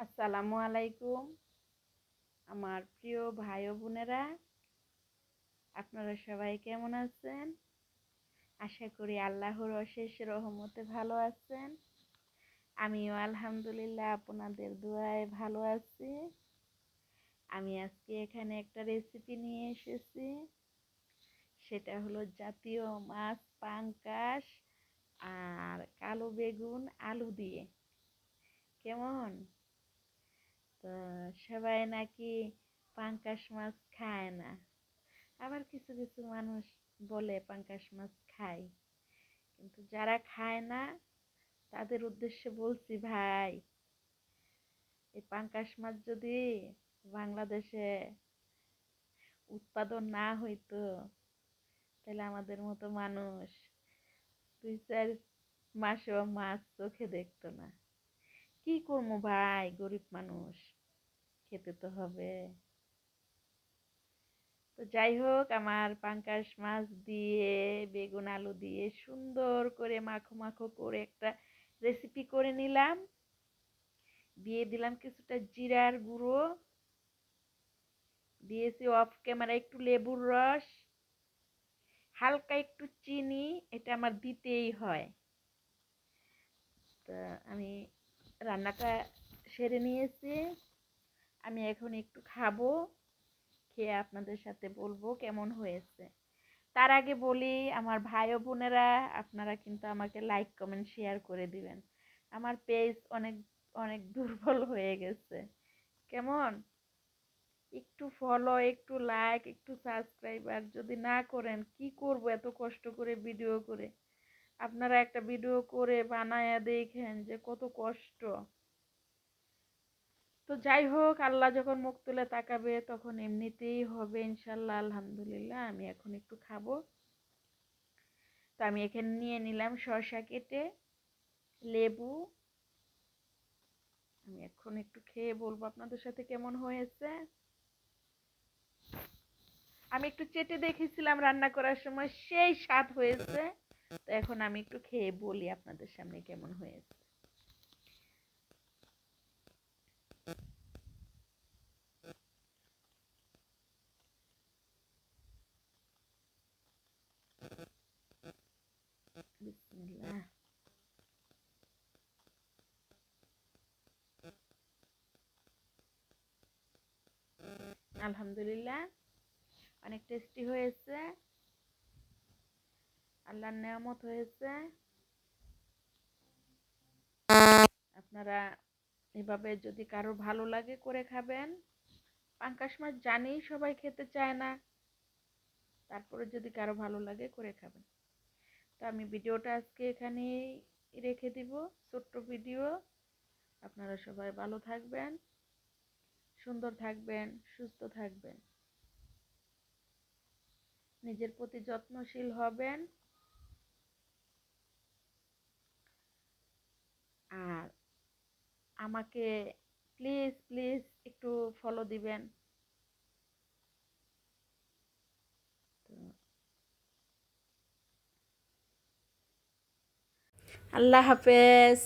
আসসালামু আলাইকুম। আমার প্রিয় ভাই বোনেরা, আপনারা সবাই কেমন আছেন? আশা করি আল্লাহর অশেষ রহমতে ভালো আছেন। আমিও আলহামদুলিল্লাহ আপনাদের দোয়ায় ভালো আছি। আমি আজকে এখানে একটা রেসিপি নিয়ে এসেছি। সেটা হলো জাতীয় মাছ, পাঙ্কাশ আর কালো বেগুন, আলু দিয়ে। কেমন? তো সবাই নাকি পাঙ্কাশ মাছ খায় না। আবার কিছু কিছু মানুষ বলে পাঙ্কাশ মাছ খায় কিন্তু যারা খায় না, তাদের উদ্দেশ্যে বলছি ভাই, এই পাঙ্কাশ মাছ যদি বাংলাদেশে উৎপাদন না হইতো, তাহলে আমাদের মতো মানুষ দুই চার মাসেও মাছ চোখে দেখতো না। কি করব ভাই? গরিব মানুষ। খেতে তো হবে। তো যাই হোক, আমার পাঙ্কাশ মাছ দিয়ে, বেগুন আলু দিয়ে সুন্দর করে মাখো মাখো করে একটা রেসিপি করে নিলাম। দিয়ে দিলাম কিছুটা জিরার গুঁড়ো। দিয়েছি অফ ক্যামেরা একটু লেবুর রস। হালকা একটু চিনি, এটা আমার দিতেই হয়। তা আমি রান্নাটা সেরে নিয়েছি। আমি এখন একটু খাব, খেয়ে আপনাদের সাথে বলব কেমন হয়েছে। তার আগে বলি, আমার ভাই ও বোনেরা, আপনারা কিন্তু আমাকে লাইক কমেন্ট শেয়ার করে দিবেন। আমার পেজ অনেক অনেক দুর্বল হয়ে গেছে। কেমন? একটু ফলো একটু লাইক একটু সাবস্ক্রাইবার যদি না করেন, কি করব এত কষ্ট করে ভিডিও করে? আপনারা একটা ভিডিও করে বানায়া দেখেন যে কত কষ্ট। তো যাই হোক, আল্লাহ যখন মুখ তুলে তাকাবে তখন এমনিতেই হবে ইনশাল্লাহ, আলহামদুলিল্লাহ। আমি এখন একটু খাব। তো আমি এখানে নিয়ে নিলাম শসা কেটে, লেবু। আমি এখন একটু খেয়ে বলব আপনাদের সাথে কেমন হয়েছে। আমি একটু চেটে দেখেছিলাম রান্না করার সময়, সেই স্বাদ হয়েছে। তো এখন আমি একটু খেয়ে বলি আপনাদের সামনে কেমন হয়েছে। আলহামদুলিল্লাহ অনেক টেস্টি হয়েছে। আল্লাহর নেয়ামত হয়েছে। আপনারা এভাবে যদি কারও ভালো লাগে করে খাবেন। পাঙ্কাশ মাছ জানি সবাই খেতে চায় না। তারপরে যদি কারও ভালো লাগে করে খাবেন। তো আমি ভিডিওটা আজকে এখানেই রেখে দিব, ছোট্ট ভিডিও। আপনারা সবাই ভালো থাকবেন, সুন্দর থাকবেন, সুস্থ থাকবেন। নিজের প্রতি যত্নশীল হবেন। আর আমাকে প্লিজ প্লিজ একটু ফলো দিবেন। আল্লাহ হাফেজ।